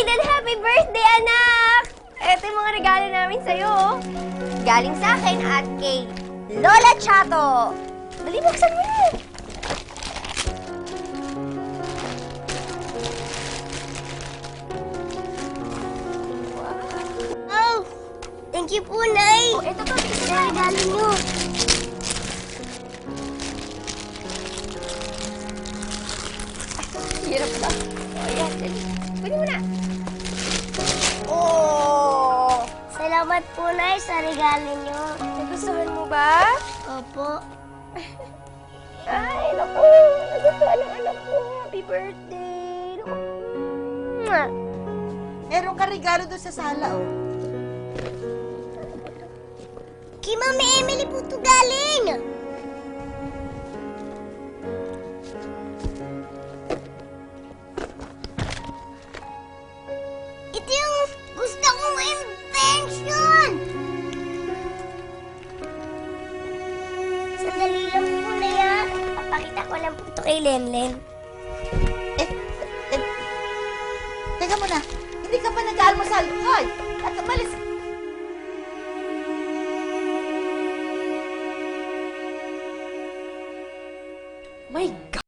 Aiden, happy birthday, anak! Ito yung mga regalo namin sa'yo. Galing sa akin at kay Lola Chato. Dali, buksan mo yun. Wow. Oh, thank you po, Nay. Oh, ito pa, ito pa. Regalo nyo. Hirap na. O, oh, yan. Pwede mo na. Salamat po, Nay, sa regalo niyo. Nagustuhan mo ba? Opo. Ay, naku. Nagustuhan ng anak ko. Happy birthday. Naku. Mwah. Meron ka regalo doon sa sala, oh. Kay Mami Emily po ito galing. Pinapakita ko lang po ito kay Lenlen. Eh, eh, eh, teka muna. Hindi ka pa nag-almasal. Hoy! At umalis ka. My God!